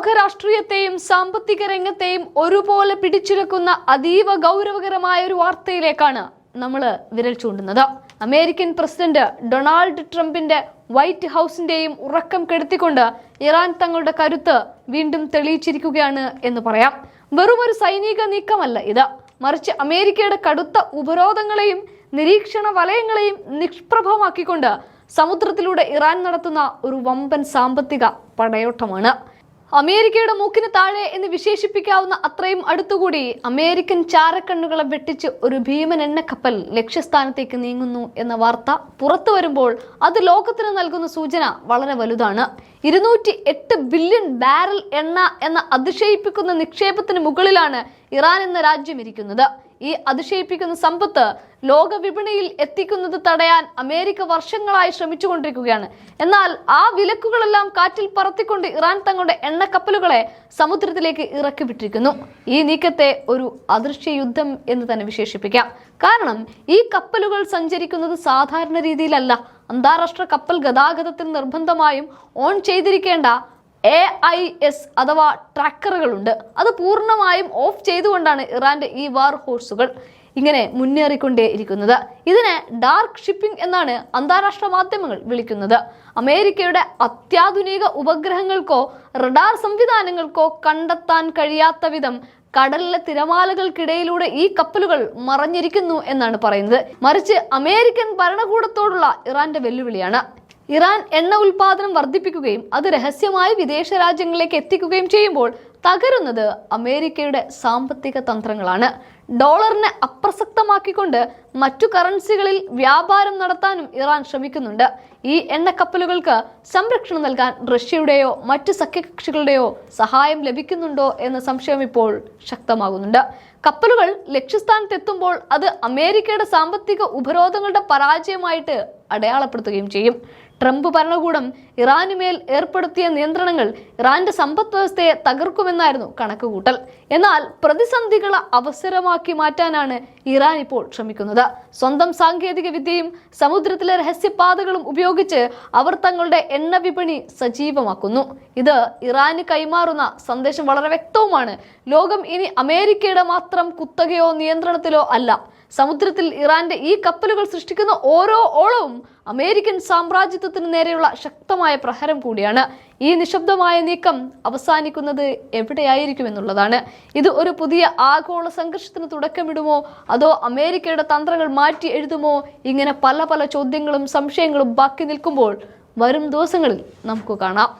ലോക രാഷ്ട്രീയത്തെയും സാമ്പത്തിക രംഗത്തെയും ഒരുപോലെ പിടിച്ചിരക്കുന്ന അതീവ ഗൗരവകരമായ ഒരു വാർത്തയിലേക്കാണ് നമ്മൾ വിരൽ ചൂണ്ടുന്നത്. അമേരിക്കൻ പ്രസിഡന്റ് ഡൊണാൾഡ് ട്രംപിന്റെ വൈറ്റ് ഹൗസിന്റെയും ഉറക്കം കെടുത്തിക്കൊണ്ട് ഇറാൻ തങ്ങളുടെ കരുത്ത് വീണ്ടും തെളിയിച്ചിരിക്കുകയാണ് എന്ന് പറയാം. വെറും ഒരു സൈനിക നീക്കമല്ല ഇത്. മറിച്ച് അമേരിക്കയുടെ കടുത്ത ഉപരോധങ്ങളെയും നിരീക്ഷണ വലയങ്ങളെയും നിഷ്പ്രഭമാക്കിക്കൊണ്ട് സമുദ്രത്തിലൂടെ ഇറാൻ നടത്തുന്ന ഒരു വമ്പൻ സാമ്പത്തിക പടയോട്ടമാണ്. അമേരിക്കയുടെ മൂക്കിന് താഴെ എന്ന് വിശേഷിപ്പിക്കാവുന്ന അത്രയും അടുത്തുകൂടി അമേരിക്കൻ ചാരക്കണ്ണുകളെ വെട്ടിച്ച് ഒരു ഭീമൻ എണ്ണക്കപ്പൽ ലക്ഷ്യസ്ഥാനത്തേക്ക് നീങ്ങുന്നു എന്ന വാർത്ത പുറത്തു വരുമ്പോൾ അത് ലോകത്തിന് നൽകുന്ന സൂചന വളരെ വലുതാണ്. ഇരുന്നൂറ്റി എട്ട് ബില്യൺ ബാരൽ എണ്ണ എന്ന അതിശയിപ്പിക്കുന്ന നിക്ഷേപത്തിന് മുകളിലാണ് ഇറാൻ എന്ന രാജ്യം ഇരിക്കുന്നത്. ഈ അതിശയിപ്പിക്കുന്ന സമ്പത്ത് ലോക വിപണിയിൽ എത്തിക്കുന്നത് തടയാൻ അമേരിക്ക വർഷങ്ങളായി ശ്രമിച്ചുകൊണ്ടിരിക്കുകയാണ്. എന്നാൽ ആ വിലക്കുകളെല്ലാം കാറ്റിൽ പറത്തിക്കൊണ്ട് ഇറാൻ തങ്ങളുടെ എണ്ണക്കപ്പലുകളെ സമുദ്രത്തിലേക്ക് ഇറക്കി വിട്ടിരിക്കുന്നു ഈ നീക്കത്തെ ഒരു അദൃശ്യ യുദ്ധം എന്ന് തന്നെ വിശേഷിപ്പിക്കാം. കാരണം ഈ കപ്പലുകൾ സഞ്ചരിക്കുന്നത് സാധാരണ രീതിയിലല്ല. അന്താരാഷ്ട്ര കപ്പൽ ഗതാഗതത്തിൽ നിർബന്ധമായും ഓൺ ചെയ്തിരിക്കേണ്ട എ ഐ എസ് അഥവാ ട്രാക്കറുകളുണ്ട്. അത് പൂർണമായും ഓഫ് ചെയ്തുകൊണ്ടാണ് ഇറാന്റെ ഈ വാർ ഹോഴ്സുകൾ ഇങ്ങനെ മുന്നേറിക്കൊണ്ടേ ഇരിക്കുന്നത്. ഇതിനെ ഡാർക്ക് ഷിപ്പിംഗ് എന്നാണ് അന്താരാഷ്ട്ര മാധ്യമങ്ങൾ വിളിക്കുന്നത്. അമേരിക്കയുടെ അത്യാധുനിക ഉപഗ്രഹങ്ങൾക്കോ റഡാർ സംവിധാനങ്ങൾക്കോ കണ്ടെത്താൻ കഴിയാത്ത വിധം കടലിലെ തിരമാലകൾക്കിടയിലൂടെ ഈ കപ്പലുകൾ മറഞ്ഞിരിക്കുന്നു എന്നാണ് പറയുന്നത്. മറിച്ച് അമേരിക്കൻ ഭരണകൂടത്തോടുള്ള ഇറാന്റെ വെല്ലുവിളിയാണ്. ഇറാൻ എണ്ണ ഉൽപാദനം വർദ്ധിപ്പിക്കുകയും അത് രഹസ്യമായി വിദേശ രാജ്യങ്ങളിലേക്ക് എത്തിക്കുകയും ചെയ്യുമ്പോൾ തകരുന്നത് അമേരിക്കയുടെ സാമ്പത്തിക തന്ത്രങ്ങളാണ്. ഡോളറിനെ അപ്രസക്തമാക്കിക്കൊണ്ട് മറ്റു കറൻസികളിൽ വ്യാപാരം നടത്താനും ഇറാൻ ശ്രമിക്കുന്നുണ്ട്. ഈ എണ്ണക്കപ്പലുകൾക്ക് സംരക്ഷണം നൽകാൻ റഷ്യയുടെയോ മറ്റ് സഖ്യകക്ഷികളുടെയോ സഹായം ലഭിക്കുന്നുണ്ടോ എന്ന സംശയം ഇപ്പോൾ ശക്തമാകുന്നുണ്ട്. കപ്പലുകൾ ലക്ഷ്യസ്ഥാനത്തെത്തുമ്പോൾ അത് അമേരിക്കയുടെ സാമ്പത്തിക ഉപരോധങ്ങളുടെ പരാജയമായിട്ട് അടയാളപ്പെടുത്തുകയും ചെയ്യും. ട്രംപ് ഭരണകൂടം ഇറാനുമേൽ ഏർപ്പെടുത്തിയ നിയന്ത്രണങ്ങൾ ഇറാന്റെ സമ്പദ് വ്യവസ്ഥയെ തകർക്കുമെന്നായിരുന്നു കണക്കുകൂട്ടൽ. എന്നാൽ പ്രതിസന്ധികളെ അവസരമാക്കി മാറ്റാനാണ് ഇറാൻ ഇപ്പോൾ ശ്രമിക്കുന്നത്. സ്വന്തം സാങ്കേതിക വിദ്യയും സമുദ്രത്തിലെ രഹസ്യപാതകളും ഉപയോഗിച്ച് അവർ തങ്ങളുടെ എണ്ണ വിപണി സജീവമാക്കുന്നു. ഇത് ഇറാന് കൈമാറുന്ന സന്ദേശം വളരെ വ്യക്തവുമാണ്. ലോകം ഇനി അമേരിക്കയുടെ മാത്രം കുത്തകയോ നിയന്ത്രണത്തിലോ അല്ല. സമുദ്രത്തിൽ ഇറാന്റെ ഈ കപ്പലുകൾ സൃഷ്ടിക്കുന്ന ഓരോ ഓളവും അമേരിക്കൻ സാമ്രാജ്യത്വത്തിന് നേരെയുള്ള ശക്തമായ പ്രഹരം കൂടിയാണ്. ഈ നിശബ്ദമായ നീക്കം അവസാനിക്കുന്നത് എവിടെയായിരിക്കും എന്നുള്ളതാണ് ഇത് ഒരു പുതിയ ആഗോള സംഘർഷത്തിന് തുടക്കമിടുമോ? അതോ അമേരിക്കയുടെ തന്ത്രങ്ങൾ മാറ്റി എഴുതുമോ? ഇങ്ങനെ പല പല ചോദ്യങ്ങളും സംശയങ്ങളും ബാക്കി നിൽക്കുമ്പോൾ വരും ദിവസങ്ങളിൽ നമുക്ക് കാണാം.